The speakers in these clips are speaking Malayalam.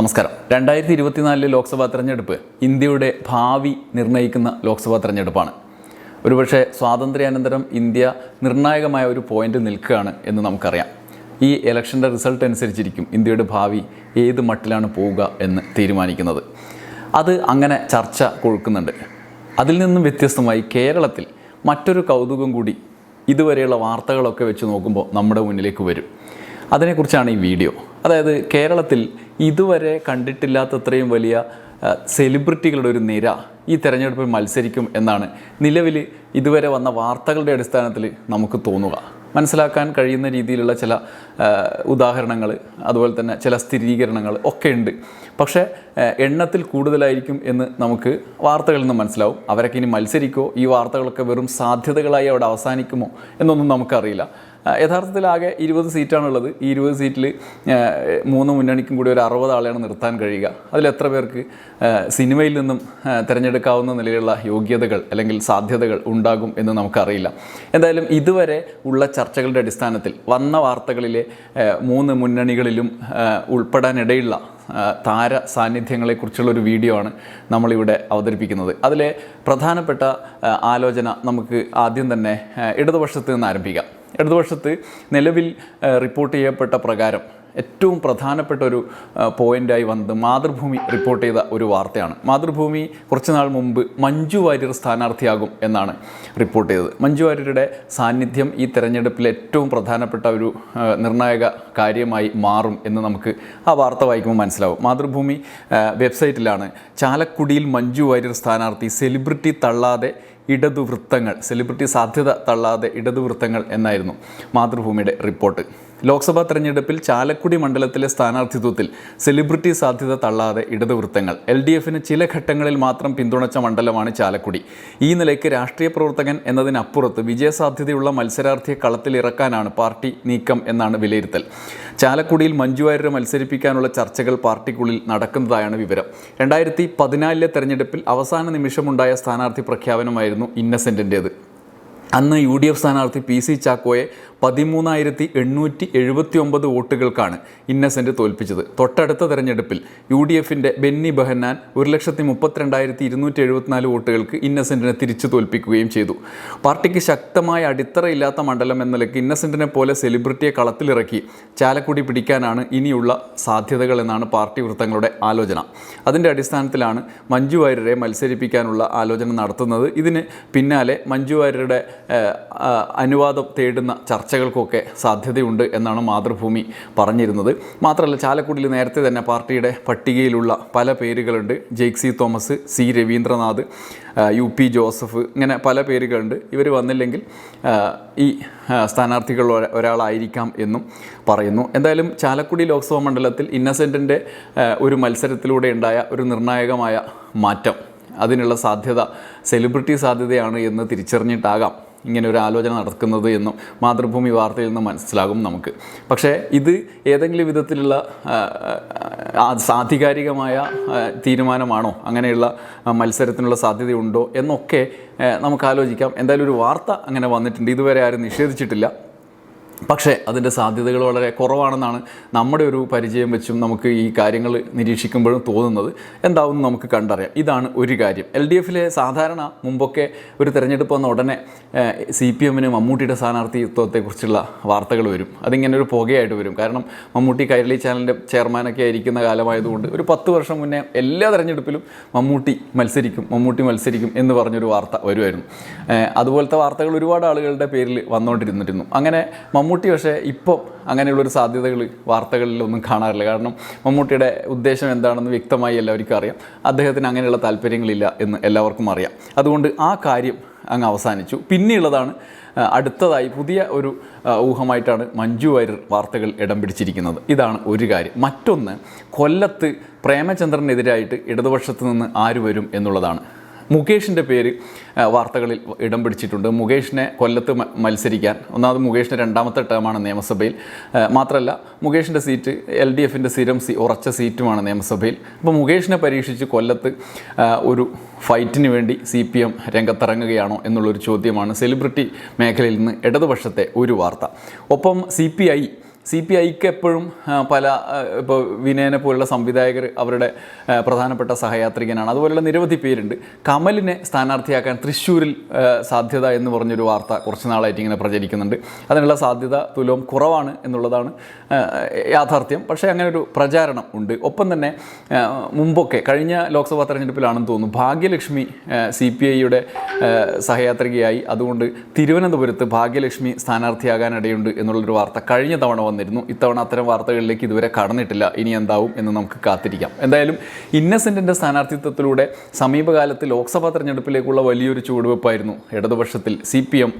നമസ്കാരം. രണ്ടായിരത്തി ഇരുപത്തിനാലിലെ ലോക്സഭാ തെരഞ്ഞെടുപ്പ് ഇന്ത്യയുടെ ഭാവി നിർണയിക്കുന്ന ലോക്സഭാ തെരഞ്ഞെടുപ്പാണ്. ഒരുപക്ഷെ സ്വാതന്ത്ര്യാനന്തരം ഇന്ത്യ നിർണായകമായ ഒരു പോയിന്റ് നിൽക്കുകയാണ് എന്ന് നമുക്കറിയാം. ഈ ഇലക്ഷന്റെ റിസൾട്ട് അനുസരിച്ചിരിക്കും ഇന്ത്യയുടെ ഭാവി ഏത് മട്ടിലാണ് പോവുക എന്ന് തീരുമാനിക്കുന്നത്. അത് അങ്ങനെ ചർച്ച കൊഴുക്കുന്നുണ്ട്. അതിൽ നിന്നും വ്യത്യസ്തമായി കേരളത്തിൽ മറ്റൊരു കൗതുകം കൂടി ഇതുവരെയുള്ള വാർത്തകളൊക്കെ വെച്ച് നോക്കുമ്പോൾ നമ്മുടെ മുന്നിലേക്ക് വരും. അതിനെക്കുറിച്ചാണ് ഈ വീഡിയോ. അതായത് കേരളത്തിൽ ഇതുവരെ കണ്ടിട്ടില്ലാത്തത്രയും വലിയ സെലിബ്രിറ്റികളുടെ ഒരു നിര ഈ തെരഞ്ഞെടുപ്പിൽ മത്സരിക്കും എന്നാണ് നിലവിൽ ഇതുവരെ വന്ന വാർത്തകളുടെ അടിസ്ഥാനത്തിൽ നമുക്ക് തോന്നുക. മനസ്സിലാക്കാൻ കഴിയുന്ന രീതിയിലുള്ള ചില ഉദാഹരണങ്ങൾ അതുപോലെ തന്നെ ചില സ്ഥിരീകരണങ്ങൾ ഒക്കെ ഉണ്ട്. പക്ഷേ എണ്ണത്തിൽ കൂടുതലായിരിക്കും എന്ന് നമുക്ക് വാർത്തകളിൽ നിന്ന് മനസ്സിലാവും. അവരൊക്കെ ഇനി മത്സരിക്കോ ഈ വാർത്തകളൊക്കെ വെറും സാധ്യതകളായി അവിടെ അവസാനിക്കുമോ? എന്നൊന്നും നമുക്കറിയില്ല. യഥാർത്ഥത്തിൽ ആകെ ഇരുപത് സീറ്റാണുള്ളത്. ഈ ഇരുപത് സീറ്റിൽ മൂന്ന് മുന്നണിക്കും കൂടി ഒരു അറുപത് ആളെയാണ് നിർത്താൻ കഴിയുക. അതിൽ എത്ര പേർക്ക് സിനിമയിൽ നിന്നും തിരഞ്ഞെടുക്കാവുന്ന നിലയിലുള്ള യോഗ്യതകൾ അല്ലെങ്കിൽ സാധ്യതകൾ ഉണ്ടാകും എന്ന് നമുക്കറിയില്ല. എന്തായാലും ഇതുവരെ ഉള്ള ചർച്ചകളുടെ അടിസ്ഥാനത്തിൽ വന്ന വാർത്തകളിലെ മൂന്ന് മുന്നണികളിലും ഉൾപ്പെടാനിടയുള്ള താര സാന്നിധ്യങ്ങളെക്കുറിച്ചുള്ള ഒരു വീഡിയോ ആണ് നമ്മളിവിടെ അവതരിപ്പിക്കുന്നത്. അതിലെ പ്രധാനപ്പെട്ട ആലോചന നമുക്ക് ആദ്യം തന്നെ ഇടതുപക്ഷത്ത് നിന്ന് ആരംഭിക്കാം. ഇടതുപക്ഷത്ത് നിലവിൽ റിപ്പോർട്ട് ചെയ്യപ്പെട്ട പ്രകാരം. ഏറ്റവും പ്രധാനപ്പെട്ട ഒരു പോയിന്റായി വന്നത് മാതൃഭൂമി റിപ്പോർട്ട് ചെയ്ത ഒരു വാർത്തയാണ്. മാതൃഭൂമി കുറച്ച് നാൾ മുമ്പ് മഞ്ജു വാര്യർ സ്ഥാനാർത്ഥിയാകും എന്നാണ് റിപ്പോർട്ട് ചെയ്തത്. മഞ്ജു വാര്യരുടെ സാന്നിധ്യം ഈ തെരഞ്ഞെടുപ്പിൽ ഏറ്റവും പ്രധാനപ്പെട്ട ഒരു നിർണായക കാര്യമായി മാറും എന്ന് നമുക്ക് ആ വാർത്ത വായിക്കുമ്പോൾ മനസ്സിലാവും. മാതൃഭൂമി വെബ്സൈറ്റിലാണ് ചാലക്കുടിയിൽ മഞ്ജു വാര്യർ സ്ഥാനാർത്ഥി സെലിബ്രിറ്റി തള്ളാതെ ഇടതുവൃത്തങ്ങൾ സെലിബ്രിറ്റി സാധ്യത തള്ളാതെ ഇടതുവൃത്തങ്ങൾ എന്നായിരുന്നു മാതൃഭൂമിയുടെ റിപ്പോർട്ട്. ലോക്സഭാ തെരഞ്ഞെടുപ്പിൽ ചാലക്കുടി മണ്ഡലത്തിലെ സ്ഥാനാർത്ഥിത്വത്തിൽ സെലിബ്രിറ്റി സാധ്യത തള്ളാതെ ഇടതുവൃത്തങ്ങൾ. എൽ ഡി എഫിന് ചില ഘട്ടങ്ങളിൽ മാത്രം പിന്തുണച്ച മണ്ഡലമാണ് ചാലക്കുടി. ഈ നിലയ്ക്ക് രാഷ്ട്രീയ പ്രവർത്തകൻ എന്നതിനപ്പുറത്ത് വിജയസാധ്യതയുള്ള മത്സരാർത്ഥിയെ കളത്തിലിറക്കാനാണ് പാർട്ടി നീക്കം എന്നാണ് വിലയിരുത്തൽ. ചാലക്കുടിയിൽ മഞ്ജു വാര്യരെ മത്സരിപ്പിക്കാനുള്ള ചർച്ചകൾ പാർട്ടിക്കുള്ളിൽ നടക്കുന്നതായാണ് വിവരം. രണ്ടായിരത്തി പതിനാലിലെ തെരഞ്ഞെടുപ്പിൽ അവസാന നിമിഷമുണ്ടായ സ്ഥാനാർത്ഥി പ്രഖ്യാപനമായിരുന്നു ഇന്നസെന്റിന്റേത് അന്ന് യു ഡി എഫ് സ്ഥാനാർത്ഥി പി സി ചാക്കോയെ പതിമൂന്നായിരത്തി എണ്ണൂറ്റി എഴുപത്തി ഒമ്പത് വോട്ടുകൾക്കാണ് ഇന്നസെന്റ് തോൽപ്പിച്ചത്. തൊട്ടടുത്ത തെരഞ്ഞെടുപ്പിൽ യു ഡി എഫിന്റെ ബെന്നി ബെഹന്നാൻ ഒരു ലക്ഷത്തി മുപ്പത്തിരണ്ടായിരത്തി ഇരുന്നൂറ്റി എഴുപത്തിനാല് വോട്ടുകൾക്ക് ഇന്നസെന്റിനെ തിരിച്ചു തോൽപ്പിക്കുകയും ചെയ്തു. പാർട്ടിക്ക് ശക്തമായ അടിത്തറ ഇല്ലാത്ത മണ്ഡലം എന്ന നിലയ്ക്ക് ഇന്നസെന്റിനെ പോലെ സെലിബ്രിറ്റിയെ കളത്തിലിറക്കി ചാലക്കുടി പിടിക്കാനാണ് ഇനിയുള്ള സാധ്യതകൾ എന്നാണ് പാർട്ടി വൃത്തങ്ങളുടെ ആലോചന. അതിന്റെ അടിസ്ഥാനത്തിലാണ് മഞ്ജു വാര്യരെ മത്സരിപ്പിക്കാനുള്ള ആലോചന നടത്തുന്നത്. ഇതിന് പിന്നാലെ മഞ്ജു വാര്യരുടെ അനുവാദം തേടുന്ന ചർച്ചകൾക്കൊക്കെ സാധ്യതയുണ്ട് എന്നാണ് മാതൃഭൂമി പറഞ്ഞിരുന്നത്. മാത്രമല്ല ചാലക്കുടിയിൽ നേരത്തെ തന്നെ പാർട്ടിയുടെ പട്ടികയിലുള്ള പല പേരുകളുണ്ട്. Jaick C Thomas C Raveendranath U P Joseph ഇങ്ങനെ പല പേരുകളുണ്ട്. ഇവർ വന്നില്ലെങ്കിൽ ഈ സ്ഥാനാർത്ഥികൾ ഒര- ഒരാളായിരിക്കാം എന്നും പറയുന്നു. എന്തായാലും ചാലക്കുടി ലോക്സഭാ മണ്ഡലത്തിൽ ഇന്നസെന്റിന്റെ ഒരു മത്സരത്തിലൂടെ ഉണ്ടായ ഒരു നിർണായകമായ മാറ്റം. അതിനുള്ള സാധ്യത സെലിബ്രിറ്റി സാധ്യതയാണ് എന്ന് തിരിച്ചറിഞ്ഞിട്ടാകാം. ഇങ്ങനെ ഒരു ആലോചന നടക്കുന്നത് എന്നും മാതൃഭൂമി വാർത്തയിൽ നിന്ന് മനസ്സിലാകും നമുക്ക്. പക്ഷേ ഇത് ഏതെങ്കിലും വിധത്തിലുള്ള സാധികാരികമായ തീരുമാനമാണോ? അങ്ങനെയുള്ള മത്സരത്തിനുള്ള സാധ്യതയുണ്ടോ എന്നൊക്കെ നമുക്ക് ആലോചിക്കാം. എന്തായാലും ഒരു വാർത്ത അങ്ങനെ വന്നിട്ടുണ്ട്. ഇതുവരെ ആരും നിഷേധിച്ചിട്ടില്ല. പക്ഷേ അതിന്റെ സാധ്യതകൾ വളരെ കുറവാണെന്നാണ് നമ്മുടെ ഒരു പരിചയം വെച്ചും നമുക്ക് ഈ കാര്യങ്ങൾ നിരീക്ഷിക്കുമ്പോഴും തോന്നുന്നത്. എന്താവുമെന്ന് നമുക്ക് കണ്ടറിയാം. ഇതാണ് ഒരു കാര്യം. എൽ ഡി എഫിലെ സാധാരണ മുമ്പൊക്കെ ഒരു തിരഞ്ഞെടുപ്പ് വന്ന ഉടനെ സി പി എമ്മിന് മമ്മൂട്ടിയുടെ സ്ഥാനാർത്ഥിത്വത്തെക്കുറിച്ചുള്ള വാർത്തകൾ വരും. അതിങ്ങനെ ഒരു പുകയായിട്ട് വരും. കാരണം മമ്മൂട്ടി കൈരളി ചാനലിന്റെ ചെയർമാനൊക്കെ ആയിരിക്കുന്ന കാലമായതുകൊണ്ട് ഒരു പത്ത് വർഷം മുന്നേ എല്ലാ തിരഞ്ഞെടുപ്പിലും മമ്മൂട്ടി മത്സരിക്കും മമ്മൂട്ടി മത്സരിക്കും എന്ന് പറഞ്ഞൊരു വാർത്ത വരുമായിരുന്നു. അതുപോലത്തെ വാർത്തകൾ ഒരുപാട് ആളുകളുടെ പേരിൽ വന്നുകൊണ്ടിരുന്നിരുന്നു അങ്ങനെ മമ്മൂട്ടി പക്ഷേ ഇപ്പം അങ്ങനെയുള്ളൊരു സാധ്യതകൾ വാർത്തകളിലൊന്നും കാണാറില്ല. കാരണം മമ്മൂട്ടിയുടെ ഉദ്ദേശം എന്താണെന്ന് വ്യക്തമായി എല്ലാവർക്കും അറിയാം. അദ്ദേഹത്തിന് അങ്ങനെയുള്ള താല്പര്യങ്ങളില്ല എന്ന് എല്ലാവർക്കും അറിയാം. അതുകൊണ്ട് ആ കാര്യം അങ്ങ് അവസാനിച്ചു. പിന്നെയുള്ളതാണ് അടുത്തതായി പുതിയ ഒരു ഊഹമായിട്ടാണ് മഞ്ജു വാര്യർ വാർത്തകൾ ഇടം പിടിച്ചിരിക്കുന്നത്. ഇതാണ് ഒരു കാര്യം. മറ്റൊന്ന് കൊല്ലത്ത് പ്രേമചന്ദ്രനെതിരായിട്ട് ഇടതുപക്ഷത്ത് നിന്ന് ആര് വരും എന്നുള്ളതാണ്. മുകേഷിന്റെ പേര് വാർത്തകളിൽ ഇടം പിടിച്ചിട്ടുണ്ട്. മുകേഷിനെ കൊല്ലത്ത് മത്സരിക്കാൻ. ഒന്നാമത് മുകേഷിന്റെ രണ്ടാമത്തെ ടേമാണ് നിയമസഭയിൽ. മാത്രമല്ല മുകേഷിന്റെ സീറ്റ് എൽ ഡി എഫിന്റെ സ്ഥിരം സീ ഉറച്ച സീറ്റുമാണ് നിയമസഭയിൽ. അപ്പോൾ മുകേഷിനെ പരീക്ഷിച്ച് കൊല്ലത്ത് ഒരു ഫൈറ്റിന് വേണ്ടി സി പി എം രംഗത്തിറങ്ങുകയാണോ എന്നുള്ളൊരു ചോദ്യമാണ് സെലിബ്രിറ്റി മേഖലയിൽ നിന്ന് ഇടതുപക്ഷത്തെ ഒരു വാർത്ത. ഒപ്പം C P I C P ഐക്ക് എപ്പോഴും പല ഇപ്പോൾ വിനയനെ പോലുള്ള സംവിധായകർ അവരുടെ പ്രധാനപ്പെട്ട സഹയാത്രികനാണ്. അതുപോലുള്ള നിരവധി പേരുണ്ട്. കമലിനെ സ്ഥാനാർത്ഥിയാക്കാൻ തൃശ്ശൂരിൽ സാധ്യത എന്ന് പറഞ്ഞൊരു വാർത്ത കുറച്ച് നാളായിട്ട് ഇങ്ങനെ പ്രചരിക്കുന്നുണ്ട്. അതിനുള്ള സാധ്യത തുലവും കുറവാണ് എന്നുള്ളതാണ് യാഥാർത്ഥ്യം. പക്ഷേ അങ്ങനെ ഒരു പ്രചാരണം ഉണ്ട്. ഒപ്പം തന്നെ മുമ്പൊക്കെ കഴിഞ്ഞ ലോക്സഭാ തെരഞ്ഞെടുപ്പിലാണെന്ന് തോന്നുന്നു ഭാഗ്യലക്ഷ്മി സി പി ഐയുടെ സഹയാത്രികയായി. അതുകൊണ്ട് തിരുവനന്തപുരത്ത് ഭാഗ്യലക്ഷ്മി സ്ഥാനാർത്ഥിയാകാനിടയുണ്ട് എന്നുള്ളൊരു വാർത്ത കഴിഞ്ഞ തവണ വന്നിരുന്നു. ഇത്തവണ അത്തരം വാർത്തകളിലേക്ക് ഇതുവരെ കടന്നിട്ടില്ല. ഇനി എന്താവും എന്ന് നമുക്ക് കാത്തിരിക്കാം. എന്തായാലും ഇന്നസെന്റിന്റെ സ്ഥാനാർത്ഥിത്വത്തിലൂടെ സമീപകാലത്ത് ലോക്സഭാ തെരഞ്ഞെടുപ്പിലേക്കുള്ള വലിയൊരു ചുവടുവെപ്പായിരുന്നു ഇടതുപക്ഷത്തിൽ സി പി എം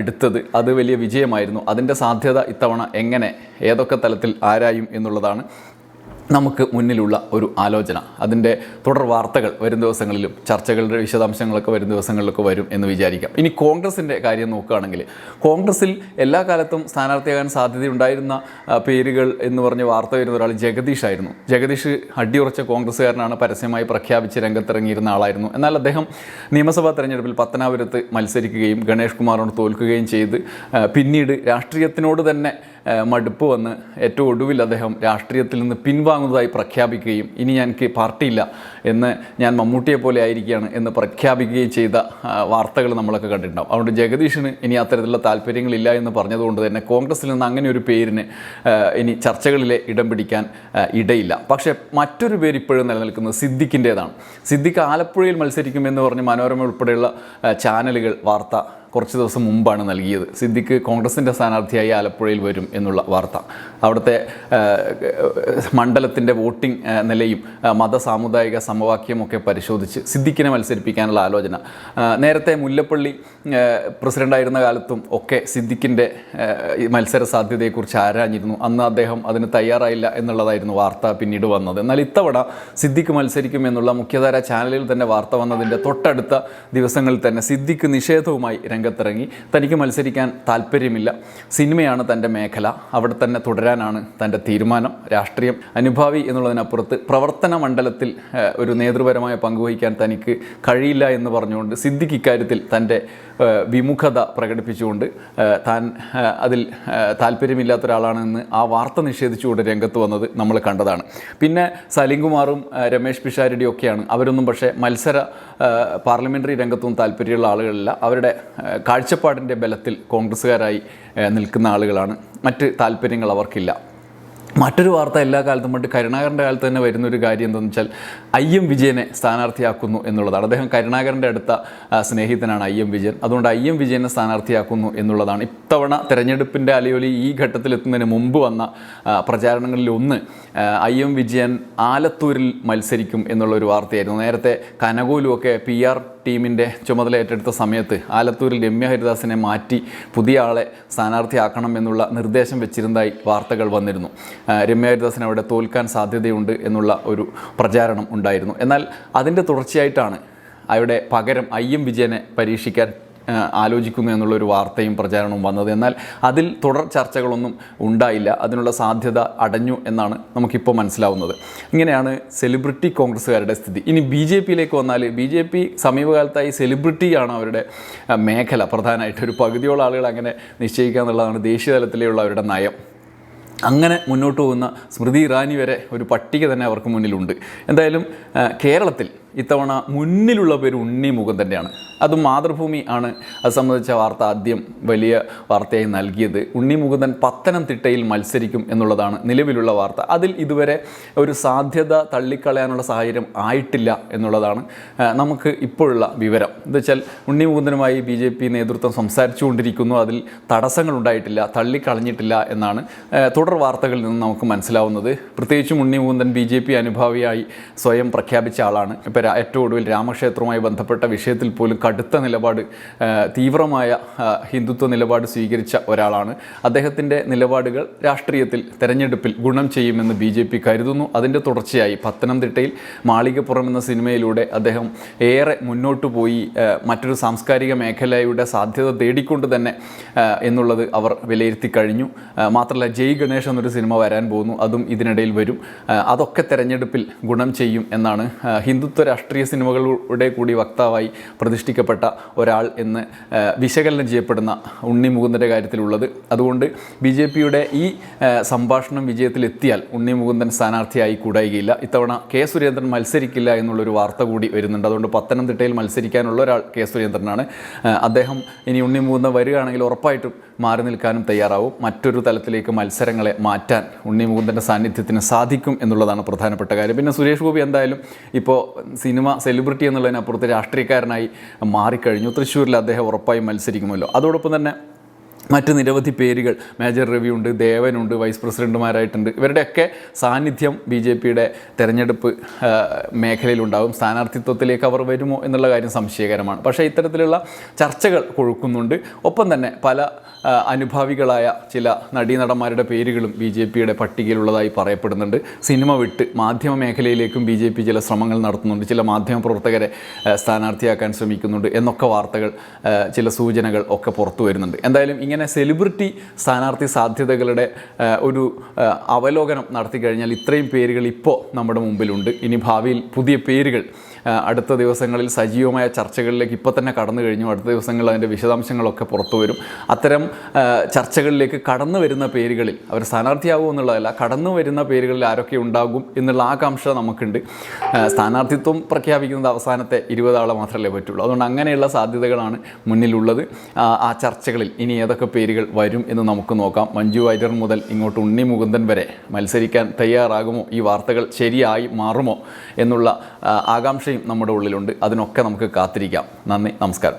എടുത്തത്. അത് വലിയ വിജയമായിരുന്നു. അതിന്റെ സാധ്യത ഇത്തവണ എങ്ങനെ ഏതൊക്കെ തലത്തിൽ ആരായും എന്നുള്ളതാണ് നമുക്ക് മുന്നിലുള്ള ഒരു ആലോചന. അതിന്റെ തുടർ വാർത്തകൾ വരും ദിവസങ്ങളിലും ചർച്ചകളുടെ വിശദാംശങ്ങളൊക്കെ വരും ദിവസങ്ങളിലൊക്കെ വരും എന്ന് വിചാരിക്കാം. ഇനി കോൺഗ്രസിന്റെ കാര്യം നോക്കുകയാണെങ്കിൽ കോൺഗ്രസിൽ എല്ലാ കാലത്തും സ്ഥാനാർത്ഥിയാകാൻ സാധ്യതയുണ്ടായിരുന്ന പേരുകൾ എന്ന് പറഞ്ഞ് വാർത്ത വരുന്ന ഒരാൾ ജഗദീഷ് ആയിരുന്നു. ജഗദീഷ് അടിയുറച്ച കോൺഗ്രസ്സുകാരനാണ് പരസ്യമായി പ്രഖ്യാപിച്ച് രംഗത്തിറങ്ങിയിരുന്ന ആളായിരുന്നു. എന്നാൽ അദ്ദേഹം നിയമസഭാ തെരഞ്ഞെടുപ്പിൽ പത്തനാപുരത്ത് മത്സരിക്കുകയും ഗണേഷ് കുമാറിനോട് തോൽക്കുകയും ചെയ്ത് പിന്നീട് രാഷ്ട്രീയത്തിനോട് തന്നെ മടുപ്പ് വന്ന് ഏറ്റവും ഒടുവിൽ അദ്ദേഹം രാഷ്ട്രീയത്തിൽ നിന്ന് പിൻവാങ്ങുന്നതായി പ്രഖ്യാപിക്കുകയും ഇനി എനിക്ക് പാർട്ടിയില്ല എന്ന് ഞാൻ മമ്മൂട്ടിയെ പോലെ ആയിരിക്കുകയാണ് എന്ന് പ്രഖ്യാപിക്കുകയും ചെയ്ത വാർത്തകൾ നമ്മളൊക്കെ കണ്ടിട്ടുണ്ടാവും. അതുകൊണ്ട് ജഗദീഷിന് ഇനി അത്തരത്തിലുള്ള താല്പര്യങ്ങളില്ല എന്ന് പറഞ്ഞതുകൊണ്ട് തന്നെ കോൺഗ്രസിൽ നിന്ന് അങ്ങനെ ഒരു പേരിന് ഇനി ചർച്ചകളിലെ ഇടം പിടിക്കാൻ ഇടയില്ല. പക്ഷേ മറ്റൊരു പേര് ഇപ്പോഴും നിലനിൽക്കുന്നത് സിദ്ദിഖിന്റേതാണ്. സിദ്ദിഖ് ആലപ്പുഴയിൽ മത്സരിക്കുമെന്ന് പറഞ്ഞ് മനോരമ ഉൾപ്പെടെയുള്ള ചാനലുകൾ വാർത്ത കുറച്ച് ദിവസം മുമ്പാണ് നൽകിയത്. സിദ്ദിഖ് കോൺഗ്രസിന്റെ സ്ഥാനാർത്ഥിയായി ആലപ്പുഴയിൽ വരും എന്നുള്ള വാർത്ത. അവിടുത്തെ മണ്ഡലത്തിന്റെ വോട്ടിംഗ് നിലയും മത സാമുദായിക സമവാക്യമൊക്കെ പരിശോധിച്ച് സിദ്ദിഖിനെ മത്സരിപ്പിക്കാനുള്ള ആലോചന. നേരത്തെ മുല്ലപ്പള്ളി പ്രസിഡന്റായിരുന്ന കാലത്തും ഒക്കെ സിദ്ദിഖിന്റെ മത്സര സാധ്യതയെക്കുറിച്ച് ആരാഞ്ഞിരുന്നു. അന്ന് അദ്ദേഹം അതിന് തയ്യാറായില്ല എന്നുള്ളതായിരുന്നു വാർത്ത പിന്നീട് വന്നത്. എന്നാൽ ഇത്തവണ സിദ്ദിഖ് മത്സരിക്കും എന്നുള്ള മുഖ്യധാര ചാനലിൽ തന്നെ വാർത്ത വന്നതിന്റെ തൊട്ടടുത്ത ദിവസങ്ങളിൽ തന്നെ സിദ്ദിഖ് നിഷേധവുമായി രംഗത്തിറങ്ങി. തനിക്ക് മത്സരിക്കാൻ താല്പര്യമില്ല. സിനിമയാണ് തന്റെ മേഖല. അവിടെ തന്നെ തുടരാനാണ് തന്റെ തീരുമാനം. രാഷ്ട്രീയം അനുഭാവി എന്നുള്ളതിനപ്പുറത്ത് പ്രവർത്തന മണ്ഡലത്തിൽ ഒരു നേതൃപരമായ പങ്കുവഹിക്കാൻ തനിക്ക് കഴിയില്ല എന്ന് പറഞ്ഞുകൊണ്ട് സിദ്ദിഖ് ഇക്കാര്യത്തിൽ തന്റെ വിമുഖത പ്രകടിപ്പിച്ചുകൊണ്ട് താൻ അതിൽ താല്പര്യമില്ലാത്ത ഒരാളാണെന്ന് ആ വാർത്ത നിഷേധിച്ചുകൊണ്ട് രംഗത്ത് വന്നത് നമ്മൾ കണ്ടതാണ്. പിന്നെ സലിംകുമാറും രമേശ് പിഷാരടിയും ഒക്കെയാണ് അവരൊന്നും പക്ഷേ മത്സര പാർലമെന്ററി രംഗത്തും താല്പര്യമുള്ള ആളുകളില്ല. അവരുടെ കാഴ്ചപ്പാടിന്റെ ബലത്തിൽ കോൺഗ്രസ്സുകാരായി നിൽക്കുന്ന ആളുകളാണ്. മറ്റ് താല്പര്യങ്ങൾ അവർക്കില്ല. മറ്റൊരു വാർത്ത എല്ലാ കാലത്തും പണ്ട് കരുണാകരന്റെ കാലത്ത് തന്നെ വരുന്നൊരു കാര്യം എന്താണെന്ന് വെച്ചാൽ ഐ എം വിജയനെ സ്ഥാനാർത്ഥിയാക്കുന്നു എന്നുള്ളതാണ്. അദ്ദേഹം കരുണാകരന്റെ അടുത്ത സ്നേഹിതനാണ് ഐ എം വിജയൻ. അതുകൊണ്ട് ഐ എം വിജയനെ സ്ഥാനാർത്ഥിയാക്കുന്നു എന്നുള്ളതാണ്. ഇത്തവണ തെരഞ്ഞെടുപ്പിന്റെ അലയൊലി ഈ ഘട്ടത്തിലെത്തുന്നതിന് മുമ്പ് വന്ന പ്രചാരണങ്ങളിൽ ഒന്ന് ഐ എം വിജയൻ ആലത്തൂരിൽ മത്സരിക്കും എന്നുള്ളൊരു വാർത്തയായിരുന്നു. നേരത്തെ കനകൂലുമൊക്കെ പി ആർ ടീമിന്റെ ചുമതല ഏറ്റെടുത്ത സമയത്ത് ആലത്തൂരിൽ രമ്യ ഹരിദാസിനെ മാറ്റി പുതിയ ആളെ സ്ഥാനാർത്ഥിയാക്കണം എന്നുള്ള നിർദ്ദേശം വെച്ചിരുന്നതായി വാർത്തകൾ വന്നിരുന്നു. രമ്യ ഹരിദാസിന് അവിടെ തോൽക്കാൻ സാധ്യതയുണ്ട് എന്നുള്ള ഒരു പ്രചാരണം ഉണ്ടായിരുന്നു. എന്നാൽ അതിന്റെ തുടർച്ചയായിട്ടാണ് അവിടെ പകരം ഐ എം വിജയനെ പരീക്ഷിക്കാൻ ആലോചിക്കുന്നു എന്നുള്ളൊരു വാർത്തയും പ്രചാരണവും വന്നത്. എന്നാൽ അതിൽ തുടർ ചർച്ചകളൊന്നും ഉണ്ടായില്ല. അതിനുള്ള സാധ്യത അടഞ്ഞു എന്നാണ് നമുക്കിപ്പോൾ മനസ്സിലാവുന്നത്. ഇങ്ങനെയാണ് സെലിബ്രിറ്റി കോൺഗ്രസ്സുകാരുടെ സ്ഥിതി. ഇനി ബി ജെ പിയിലേക്ക് വന്നാൽ ബി ജെ പി സമീപകാലത്തായി സെലിബ്രിറ്റിയാണ് അവരുടെ മേഖല. പ്രധാനമായിട്ട് ഒരു പകുതിയോളം ആളുകൾ അങ്ങനെ നിശ്ചയിക്കുക എന്നുള്ളതാണ് ദേശീയ തലത്തിലുള്ള അവരുടെ നയം. അങ്ങനെ മുന്നോട്ട് പോകുന്ന സ്മൃതി ഇറാനി വരെ ഒരു പട്ടിക തന്നെ അവർക്ക് മുന്നിലുണ്ട്. എന്തായാലും കേരളത്തിൽ ഇത്തവണ മുന്നിലുള്ള പേര് ഉണ്ണി മുഖം തന്നെയാണ് അതും മാതൃഭൂമി ആണ്. അത് സംബന്ധിച്ച വാർത്ത ആദ്യം വലിയ വാർത്തയായി നൽകിയത്. ഉണ്ണി മുകുന്ദൻ പത്തനംതിട്ടയിൽ മത്സരിക്കും എന്നുള്ളതാണ് നിലവിലുള്ള വാർത്ത. അതിൽ ഇതുവരെ ഒരു സാധ്യത തള്ളിക്കളയാനുള്ള സാഹചര്യം ആയിട്ടില്ല എന്നുള്ളതാണ് നമുക്ക് ഇപ്പോഴുള്ള വിവരം. എന്താ വെച്ചാൽ ഉണ്ണി മുകുന്ദനുമായി ബി ജെ പി നേതൃത്വം സംസാരിച്ചുകൊണ്ടിരിക്കുന്നു. അതിൽ തടസ്സങ്ങൾ ഉണ്ടായിട്ടില്ല തള്ളിക്കളഞ്ഞിട്ടില്ല എന്നാണ് തുടർ വാർത്തകളിൽ നിന്ന് നമുക്ക് മനസ്സിലാവുന്നത്. പ്രത്യേകിച്ചും Unni Mukundan B J P അനുഭാവിയായി സ്വയം പ്രഖ്യാപിച്ച ആളാണ്. ഇപ്പോൾ ഏറ്റവും ഒടുവിൽ രാമക്ഷേത്രവുമായി ബന്ധപ്പെട്ട വിഷയത്തിൽ പോലും കടുത്ത നിലപാട് തീവ്രമായ ഹിന്ദുത്വ നിലപാട് സ്വീകരിച്ച ഒരാളാണ്. അദ്ദേഹത്തിന്റെ നിലപാടുകൾ രാഷ്ട്രീയത്തിൽ തെരഞ്ഞെടുപ്പിൽ ഗുണം ചെയ്യുമെന്ന് ബി ജെ പി കരുതുന്നു. അതിന്റെ തുടർച്ചയായി പത്തനംതിട്ടയിൽ മാളികപ്പുറം എന്ന സിനിമയിലൂടെ അദ്ദേഹം ഏറെ മുന്നോട്ട് പോയി മറ്റൊരു സാംസ്കാരിക മേഖലയുടെ സാധ്യത തേടിക്കൊണ്ട് തന്നെ എന്നുള്ളത് അവർ വിലയിരുത്തി കഴിഞ്ഞു. മാത്രമല്ല ജയ് ഗണേഷ് എന്നൊരു സിനിമ വരാൻ പോകുന്നു. അതും ഇതിനിടയിൽ വരും. അതൊക്കെ തെരഞ്ഞെടുപ്പിൽ ഗുണം ചെയ്യും എന്നാണ് ഹിന്ദുത്വ രാഷ്ട്രീയ സിനിമകളുടെ കൂടി വക്താവായി പ്രതിഷ്ഠിക്കപ്പെട്ട ഒരാൾ എന്ന് വിശകലനം ചെയ്യപ്പെടുന്ന ഉണ്ണി മുകുന്ദന്റെ കാര്യത്തിലുള്ളത്. അതുകൊണ്ട് ബി ജെ പിയുടെ ഈ സംഭാഷണം വിജയത്തിലെത്തിയാൽ ഉണ്ണി മുകുന്ദൻ സ്ഥാനാർത്ഥിയായി കൂടായികയില്ല. ഇത്തവണ കെ സുരേന്ദ്രൻ മത്സരിക്കില്ല എന്നുള്ളൊരു വാർത്ത കൂടി വരുന്നുണ്ട്. അതുകൊണ്ട് പത്തനംതിട്ടയിൽ മത്സരിക്കാനുള്ള ഒരാൾ കെ സുരേന്ദ്രനാണ്. അദ്ദേഹം ഇനി ഉണ്ണി മുകുന്ദൻ വരികയാണെങ്കിൽ ഉറപ്പായിട്ടും മാറി നിൽക്കാനും തയ്യാറാവും. മറ്റൊരു തലത്തിലേക്ക് മത്സരങ്ങളെ മാറ്റാൻ ഉണ്ണി മുകുന്ദന്റെ സാന്നിധ്യത്തിന് സാധിക്കും എന്നുള്ളതാണ് പ്രധാനപ്പെട്ട കാര്യം. പിന്നെ സുരേഷ് ഗോപി എന്തായാലും ഇപ്പോൾ സിനിമ സെലിബ്രിറ്റി എന്നുള്ളതിനപ്പുറത്ത് രാഷ്ട്രീയക്കാരനായി മാറിക്കഴിഞ്ഞു. തൃശ്ശൂരിൽ അദ്ദേഹം ഉറപ്പായും മത്സരിക്കുമല്ലോ. അതോടൊപ്പം തന്നെ മറ്റ് നിരവധി പേരുകൾ. മേജർ രവി ഉണ്ട് ദേവനുണ്ട് വൈസ് പ്രസിഡന്റുമാരായിട്ടുണ്ട്. ഇവരുടെയൊക്കെ സാന്നിധ്യം ബി ജെ പിയുടെ തെരഞ്ഞെടുപ്പ് മേഖലയിലുണ്ടാകും സ്ഥാനാർത്ഥിത്വത്തിലേക്ക് അവർ വരുമോ എന്നുള്ള കാര്യം സംശയകരമാണ്. പക്ഷേ ഇത്തരത്തിലുള്ള ചർച്ചകൾ കൊഴുക്കുന്നുണ്ട്. ഒപ്പം തന്നെ പല അനുഭാവികളായ ചില നടീനടന്മാരുടെ പേരുകളും ബി ജെ പിയുടെ പട്ടികയിലുള്ളതായി പറയപ്പെടുന്നുണ്ട്. സിനിമ വിട്ട് മാധ്യമ മേഖലയിലേക്കും ബി ജെ പി ചില ശ്രമങ്ങൾ നടത്തുന്നുണ്ട്. ചില മാധ്യമ പ്രവർത്തകരെ സ്ഥാനാർത്ഥിയാക്കാൻ ശ്രമിക്കുന്നുണ്ട് എന്നൊക്കെ വാർത്തകൾ ചില സൂചനകൾ ഒക്കെ പുറത്തു വരുന്നുണ്ട്. എന്തായാലും ഇങ്ങനെ സെലിബ്രിറ്റി സ്ഥാനാർത്ഥി സാധ്യതകളുടെ ഒരു അവലോകനം നടത്തി കഴിഞ്ഞാൽ ഇത്രയും പേരുകൾ ഇപ്പോൾ നമ്മുടെ മുമ്പിലുണ്ട്. ഇനി ഭാവിയിൽ പുതിയ പേരുകൾ അടുത്ത ദിവസങ്ങളിൽ സജീവമായ ചർച്ചകളിലേക്ക് ഇപ്പോൾ തന്നെ കടന്നു കഴിഞ്ഞു. അടുത്ത ദിവസങ്ങളിൽ അതിന്റെ വിശദാംശങ്ങളൊക്കെ പുറത്തു വരും. അത്തരം ചർച്ചകളിലേക്ക് കടന്നു വരുന്ന പേരുകളിൽ അവർ സ്ഥാനാർത്ഥിയാകും എന്നുള്ളതല്ല കടന്നു വരുന്ന പേരുകളിൽ ആരൊക്കെ ഉണ്ടാകും എന്നുള്ള ആകാംക്ഷ നമുക്കുണ്ട്. സ്ഥാനാർത്ഥിത്വം പ്രഖ്യാപിക്കുന്നത് അവസാനത്തെ ഇരുപതാളെ ആളെ മാത്രമല്ലേ പറ്റുള്ളൂ. അതുകൊണ്ട് അങ്ങനെയുള്ള സാധ്യതകളാണ് മുന്നിലുള്ളത്. ആ ചർച്ചകളിൽ ഇനി ഏതൊക്കെ പേരുകൾ വരും എന്ന് നമുക്ക് നോക്കാം. മഞ്ജു വാര്യർ മുതൽ ഇങ്ങോട്ട് ഉണ്ണി മുകുന്ദൻ വരെ മത്സരിക്കാൻ തയ്യാറാകുമോ? ഈ വാർത്തകൾ ശരിയായി മാറുമോ? എന്നുള്ള ആകാംക്ഷയും നമ്മുടെ ഉള്ളിലുണ്ട്. അതിനൊക്കെ നമുക്ക് കാത്തിരിക്കാം. നന്ദി നമസ്കാരം.